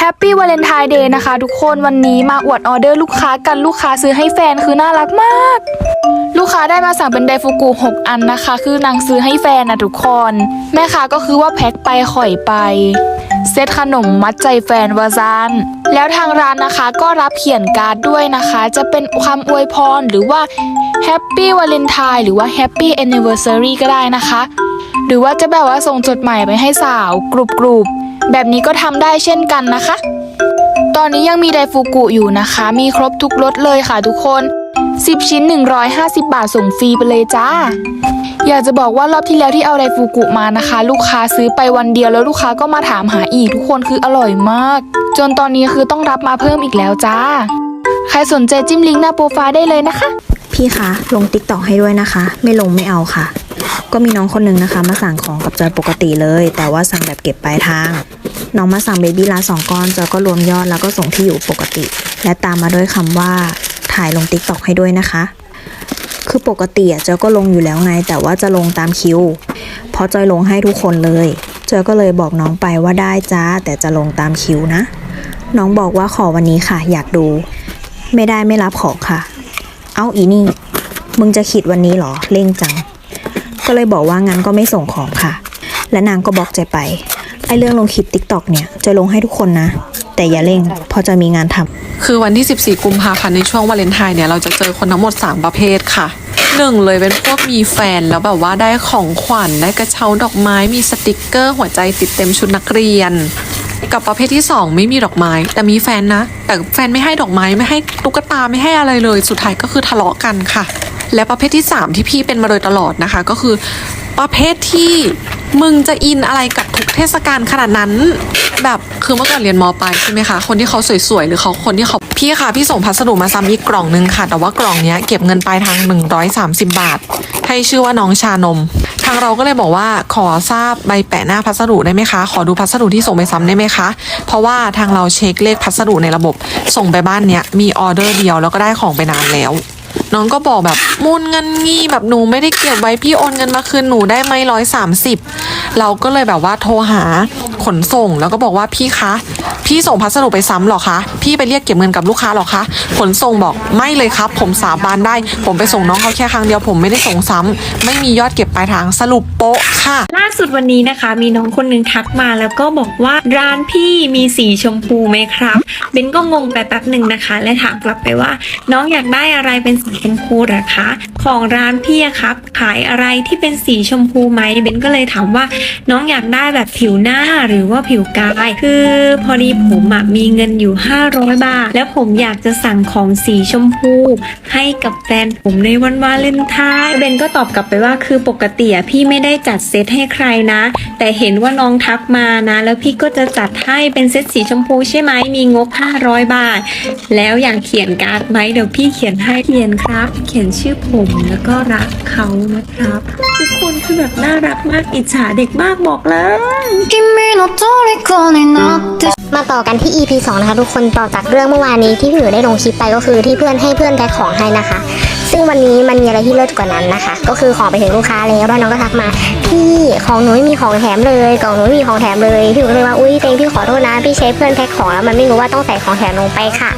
แฮปปี้วาเลนไทน์เดย์นะคะ ทุกคนวันนี้มาอวดออเดอร์ลูกค้ากันลูกค้าซื้อให้แฟนคือน่ารักมาก ลูกค้าได้มาสั่งเป็นไดฟูกุ6 อันนะคะ คือนางซื้อให้แฟนนะทุกคน แม่ค้าก็คือว่าแพ็คไปข่อยไป เซตขนมมัดใจแฟนวาซานแล้วทางร้านนะคะก็รับเขียนการ์ดด้วยนะคะ จะเป็นความอวยพรหรือว่าแฮปปี้วาเลนไทน์หรือว่าแฮปปี้แอนนิเวอร์ซารีก็ได้นะคะ หรือว่าจะแบบว่าส่งจดหมายไปให้สาวกรุบกรุบแบบนี้ก็ทำได้เช่นกันนะคะ ตอนนี้ยังมีไดฟูกุอยู่นะคะ มีครบทุกรสเลยค่ะทุกคน 10 ชิ้น 150 บาทส่งฟรีไปเลยจ้า อยากจะบอกว่ารอบที่แล้วที่เอาไดฟูกุมานะคะ ลูกค้าซื้อไปวันเดียวแล้วลูกค้าก็มาถามหาอีกทุกคนคืออร่อยมาก จนตอนนี้คือต้องรับมาเพิ่มอีกแล้วจ้า ใครสนใจจิ้มลิงก์หน้าโปรไฟล์ได้เลยนะคะ พี่คะลงติ๊กต็อกให้ด้วยนะคะ ไม่ลงไม่เอาค่ะ ก็มีน้องคนหนึ่งนะคะมาสั่งของกับจอยปกติเลย แต่ว่าสั่งแบบเก็บปลายทาง น้องมาสั่งเบบี้ลาสองก้อนจอยก็รวมยอดแล้วก็ส่งที่อยู่ปกติ และตามมาด้วยคำว่าถ่ายลงติ๊กต็อกให้ด้วยนะคะ คือปกติอะจอยก็ลงอยู่แล้วไง แต่ว่าจะลงตามคิวเพราะจอยลงให้ทุกคนเลยจอยก็เลยบอกน้องไปว่าได้จ้าแต่จะลงตามคิวนะ น้องบอกว่าขอวันนี้ค่ะ อยากดู ไม่ได้ไม่รับของค่ะ เอ้าอีนี่ มึงจะขีดวันนี้เหรอเร่งจัง ก็เลยบอกว่างั้นก็ไม่ส่งของค่ะ และนางก็บล็อกใจไป ไอเรื่องลงคลิปติ๊กต็อกเนี่ยจะลงให้ทุกคนนะ แต่อย่าเร่งพราะจะมีงานทำคือวันที่ 14 กุมภาพันธ์ในช่วงวาเลนไทน์เนี่ยเราจะเจอคนทั้งหมด 3 ประเภทค่ะหนึ่งเลยเป็นพวกมีแฟนแล้วแบบว่าได้ของขวัญได้กระเช้าดอกไม้มีสติกเกอร์หัวใจติดเต็มชุดนักเรียน กับประเภทที่ 2 ไม่มีดอกไม้ แต่มีแฟนนะ แต่แฟนไม่ให้ดอกไม้ไม่ให้ตุ๊กตาไม่ให้อะไรเลย สุดท้ายก็คือทะเลาะกันค่ะ และประเภทที่ 3 ที่พี่เป็นมาโดยตลอดนะคะ ก็คือประเภทที่มึงจะอินอะไรกับทุกเทศกาลขนาดนั้น แบบคือเมื่อก่อนเรียนมปลายใช่ไหมคะ คนที่เขาสวยๆ หรือเขาคนที่เขาพี่ค่ะ พี่ส่งพัสดุมาซ้ำอีกกล่องนึงค่ะ แต่ว่ากล่องเนี้ยเก็บเงินปลายทาง 130 บาท ให้ชื่อว่าน้องชานม ทางเราก็เลยบอกว่าขอทราบใบแปะหน้าพัสดุได้ไหมคะ ขอดูพัสดุที่ส่งไปซ้ำได้ไหมคะ เพราะว่าทางเราเช็คเลขพัสดุในระบบ ส่งไปบ้านเนี้ยมีออเดอร์เดียวแล้วก็ได้ของไปนานแล้ว น้องก็บอกแบบมูลเงินงี้แบบหนูไม่ได้เก็บไว้พี่โอนเงินมาคืนหนูได้ไหมร้อยสามสิบเราก็เลยแบบว่าโทรหาขนส่งแล้วก็บอกว่าพี่คะพี่ส่งพัสดุไปซ้ำหรอคะพี่ไปเรียกเก็บเงินกับลูกค้าหรอคะขนส่งบอกไม่เลยครับ ผมสาบานได้ ผมไปส่งน้องเขาแค่ครั้งเดียวผมไม่ได้ส่งซ้ำไม่มียอดเก็บปลายทางสรุปโป๊ะค่ะ ล่าสุดวันนี้นะคะ มีน้องคนหนึ่งทักมาแล้วก็บอกว่าร้านพี่มีสีชมพูไหมครับเบนก็งงไปแป๊บหนึ่งนะคะ และถามกลับไปว่า น้องอยากได้อะไรเป็นสีชมพูเหรอคะของร้านพี่อะครับ ขายอะไรที่เป็นสีชมพูไหมเบนก็เลยถามว่าน้องอยากได้แบบผิวหน้าหรือว่าผิวกาย คือพอดีผมอะมีเงินอยู่ 500 บาท แล้วผมอยากจะสั่งของสีชมพู ให้กับแฟนผมในวันวาเลนไทน์เบนก็ตอบกลับไปว่าคือปกติอะพี่ไม่ได้จัดเซตให้ใครนะ แต่เห็นว่าน้องทักมานะ แล้วพี่ก็จะจัดให้เป็นเซตสีชมพูใช่ไหมมีงบ 500 บาท แล้วอยากเขียนการ์ดไหมเดี๋ยวพี่เขียนให้เขียนครับ เขียนชื่อผมมแล้วก็รักเขานะครับ ทุกคนคือแบบน่ารักมากอิจฉาเด็กมากบอกเลยมาต่อกันที่ EP 2 นะคะ ทุกคนต่อจากเรื่องเมื่อวานนี้ที่พี่หยู่ได้ลงคลิปไปก็คือที่เพื่อนให้เพื่อนแพ็คของให้นะคะ งวันนี้มันมีอะไรที่เลิศกว่านั้นนะคะ ก็คือของไปถึงลูกค้าแล้วแล้วน้องก็ทักมาพี่ของหนูไม่มีของแถมเลยกล่องหนูไม่มีของแถมเลยพี่หนูก็เลยว่าอุ้ยเต็งพี่ขอโทษนะพี่ใช้เพื่อนแพ็คของแล้วมันไม่รู้ว่าต้องใส่ของแถมลงไปค่ะ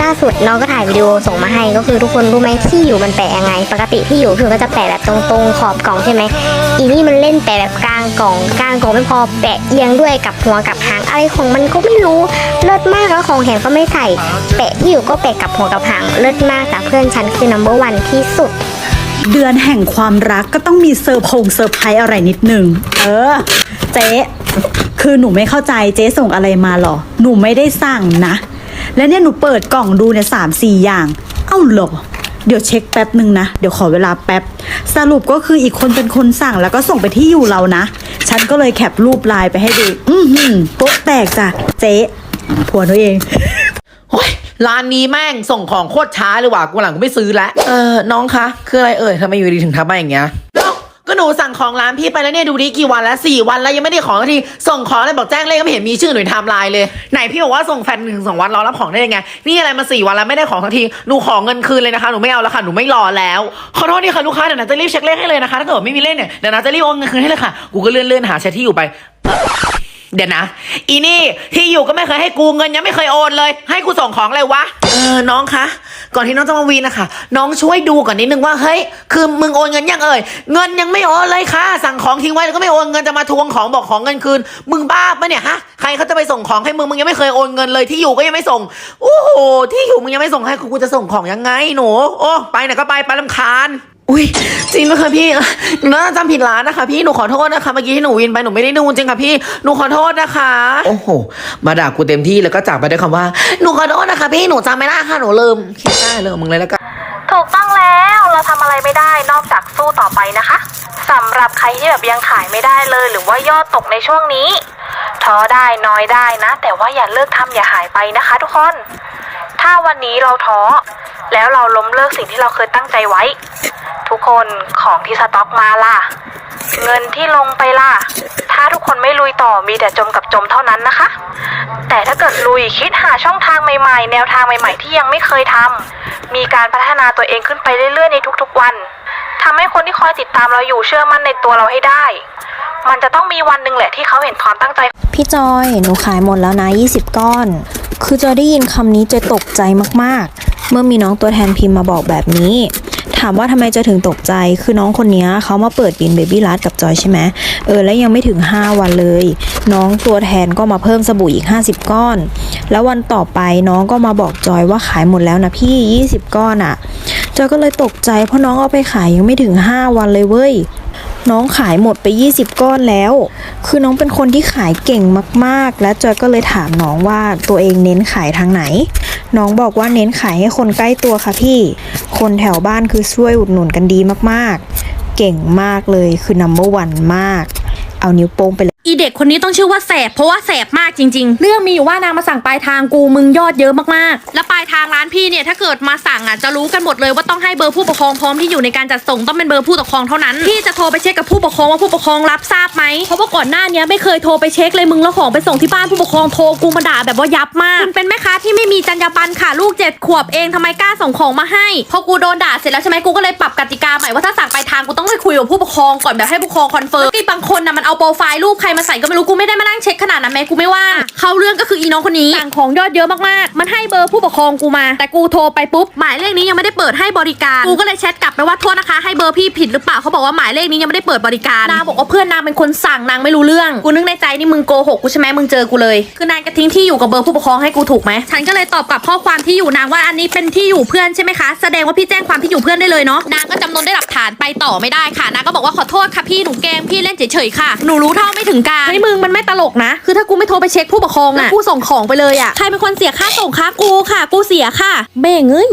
ล่าสุดน้องก็ถ่ายวิดีโอส่งมาให้ก็คือทุกคนรู้ไหมที่อยู่มันแปะยังไง ปกติที่อยู่คือก็จะแปะแบบตรงๆขอบกล่องใช่ไหม อีนี่มันเล่นแปะแบบกลางกล่องกลางกล่องไม่พอแปะเอียงด้วยกับหัวกับหางอะไรของมันก็ไม่รู้เลิศมากแล้วของแถมก็ไม่ใส่ แปะที่อยู่ก็แปะกับหัวกับหางเลิศมากแต่เพื่อนฉันคือ number one ที่สุด เดือนแห่งความรักก็ต้องมีเซอร์พงเซอร์ไพรส์อะไรนิดหนึ่งเออ เจ๊คือหนูไม่เข้าใจเจ๊ส่งอะไรมาหรอ หนูไม่ได้สั่งนะ และเนี่ยหนูเปิดกล่องดูเนี่ยสามสี่อย่าง เอ้าหรอ เดี๋ยวเช็คแป๊บหนึ่งนะ เดี๋ยวขอเวลาแป๊บ สรุปก็คืออีกคนเป็นคนสั่งแล้วก็ส่งไปที่อยู่เรานะ ฉันก็เลยแคปรูปไลน์ไปให้ดู อือหือโป๊ะแตกจ้ะ เจ๊ผัวตัวเองโอ้ยร้านนี้แม่งส่งของโคตรช้าเลยว่ะกูหลังกูไม่ซื้อแล้วเออน้องคะ คืออะไรเอ่ยทำไมอยู่ดีถึงทำมาอย่างเงี้ย นูสั่งของร้านพี่ไปแล้วเนี่ยดูดิกี่วันแล้วสี่วันแล้วยังไม่ได้ของสักทีส่งของเลยบอกแจ้งเลขก็ไม่เห็นมีชื่อหน่วยไทม์ไลน์เลยไหนพี่บอกว่าส่งแฟนหนึ่งสองวันรอรับของได้ยังไงนี่อะไรมาสี่วันแล้วไม่ได้ของสักทีหนูขอเงินคืนเลยนะคะหนูไม่เอาแล้วค่ะหนูไม่รอแล้วขอโทษดีค่ะลูกค้าเดี๋ยวนะจะรีบเช็คเลขให้เลยนะคะถ้าเกิดไม่มีเลขเนี่ยเดี๋ยวนะจะรีบโอนเงินคืนให้เลยค่ะกูก็เลื่อนเลื่อนหาแชทที่อยู่ไป เดี๋ยวนะ อีนี่ที่อยู่ก็ไม่เคยให้กูเงินยังไม่เคยโอนเลย ให้กูส่งของเลยวะ เออ น้องคะ ก่อนที่น้องจะมาวีนะคะ น้องช่วยดูก่อนนิดนึงว่า เฮ้ย คือมึงโอนเงินยังเอ่ย เงินยังไม่โอนเลยค่ะ สั่งของทิ้งไว้แล้วก็ไม่โอนเงินจะมาทวงของบอกของเงินคืน มึงบ้าปะเนี่ยฮะ ใครเขาจะไปส่งของให้มึง มึงยังไม่เคยโอนเงินเลย ที่อยู่ก็ยังไม่ส่ง โอ้โห ที่อยู่มึงยังไม่ส่งให้กูจะส่งของยังไงหนู โอ้ ไปไหนก็ไปไปลำคาญ อุ้ยจริงไหมคะพี่หนูน่าจะจำผิดร้านนะคะพี่หนูขอโทษนะคะเมื่อกี้ที่หนูวินไปหนูไม่ได้ดูจริงค่ะพี่หนูขอโทษนะคะ โอ้โห มาด่ากูเต็มที่แล้วก็จากไปด้วยคำว่า หนูขอโทษนะคะพี่หนูจำไม่ได้ค่ะหนูลืมคิดได้เลยมึงเลยแล้วกันถูกต้องแล้วเราทำอะไรไม่ได้นอกจากสู้ต่อไปนะคะสำหรับใครที่แบบยังขายไม่ได้เลย หรือว่ายอดตกในช่วงนี้ท้อได้น้อยได้นะ แต่ว่าอย่าเลิกทำอย่าหายไปนะคะ ทุกคน ถ้าวันนี้เราท้อ แล้วเราล้มเลิกสิ่งที่เราเคยตั้งใจไว้ ทุกคนของที่สต็อกมาล่ะ เงินที่ลงไปล่ะ ถ้าทุกคนไม่ลุยต่อมีแต่จมกับจมเท่านั้นนะคะ แต่ถ้าเกิดลุยคิดหาช่องทางใหม่ๆ แนวทางใหม่ๆ ที่ยังไม่เคยทำมีการพัฒนาตัวเองขึ้นไปเรื่อยๆในทุกๆวันทำให้คนที่คอยติดตามเราอยู่เชื่อมั่นในตัวเราให้ได้ มันจะต้องมีวันหนึ่งแหละที่เขาเห็นความตั้งใจ พี่จอย หนูขายหมดแล้วนะ 20 ก้อน คือจอยได้ยินคำนี้จอยตกใจมากๆ เมื่อมีน้องตัวแทนพิมพ์มาบอกแบบนี้ ถามว่าทำไมจอยถึงตกใจ คือน้องคนนี้เขามาเปิดบินเบบี้รัดกับจอยใช่ไหมเออ แล้วยังไม่ถึง 5 วันเลย น้องตัวแทนก็มาเพิ่มสบู่อีก 50 ก้อน แล้ววันต่อไปน้องก็มาบอกจอยว่าขายหมดแล้วนะพี่ 20 ก้อนอะ่ะจอยก็เลยตกใจเพราะน้องเอาไปขายยังไม่ถึง 5 วันเลยเว้ย น้องขายหมดไป 20 ก้อนแล้ว คือน้องเป็นคนที่ขายเก่งมากๆ และจอยก็เลยถามน้องว่าตัวเองเน้นขายทางไหน น้องบอกว่าเน้นขายให้คนใกล้ตัวค่ะพี่ คนแถวบ้านคือช่วยอุดหนุนกันดีมากๆ เก่งมากเลยคือ number one มาก เอานิ้วโป้งไปเลย อีเด็กคนนี้ต้องชื่อว่าแสบเพราะว่าแสบมากจริง ๆ เรื่องมีอยู่ว่านางมาสั่งปลายทางกูมึงยอดเยอะมากๆ แล้วปลายทางร้านพี่เนี่ยถ้าเกิดมาสั่งอะจะรู้กันหมดเลยว่าต้องให้เบอร์ผู้ปกครองพร้อมที่อยู่ในการจัดส่งต้องเป็นเบอร์ผู้ปกครองเท่านั้นพี่จะโทรไปเช็คกับผู้ปกครองว่าผู้ปกครองรับทราบไหมเพราะว่าก่อนหน้าเนี้ยไม่เคยโทรไปเช็คเลยมึงแล้วของไปส่งที่บ้านผู้ปกครองโทรกูมาด่าแบบว่ายับมากคุณเป็นแม่ค้าที่ไม่มีจรรยาบรรณค่ะลูกเจ็ดขวบเองทำไมกล้าส่งของมาให้พอกูโดนด่าเสร็จแล้วใช่ไหมกูก็เลยปรับกติกาใหม่ว่าถ้าสั่งปลายทางกูต้องไปคุยกับผู้ปกครองก่อนแบบให้ผู้ปกครองคอนเฟิร์มไอ้บางคนน่ะมันเอาโปรไฟล์รูปใครมาใส่ก็ไม่รู้กูไม่ได้มานั่งเช็คขนาดนั้นแม้กูไม่ว่างเข้าเรื่องก็คืออีน้องคนนี้สั่งของยอดเยอะมากๆ มันให้เบอร์ผู้ปกครองกูมา แต่กูโทรไปปุ๊บหมายเลขนี้ยังไม่ได้เปิดให้บริการกูก็เลยแชทกลับไปว่าโทษนะคะ ให้เบอร์พี่ผิดหรือเปล่าเขาบอกว่าหมายเลขนี้ยังไม่ได้เปิดบริการนางบอกว่าเพื่อนนางเป็นคนสั่งนางไม่รู้เรื่องกูนึกในใจนี่มึงโกหกกูใช่ไหมมึงเจอกูเลย คือนางจะทิ้งที่อยู่กับเบอร์ผู้ปกครองให้กูถูกไหมฉันก็เลยตอบกลับข้อความที่อยู่นางว่าอันนี้เป็นที่อยู่เพื่อนใช่ไหมคะแสดงว่าพี่แจ้งความที่อยู่เพื่อนได้เลยเนาะนางก็จำนวนด้วยหลักฐานไปต่อไม่ได้ค่ะนางก็บอกว่าขอโทษค่ะพี่หนูแกล้งพี่เล่นเฉยๆค่ะหนูรู้เท่าไม่ถึงการเฮ้ยมึงมันไม่ตลกนะ คือถ้ากูไม่โทรไปเช็คผู้ปกครองอะกูส่งของไปเลยอะใครเป็นคนเสียค่าส่งคะกูค่ะ กูเสียค่ะเบ่งเอ้ย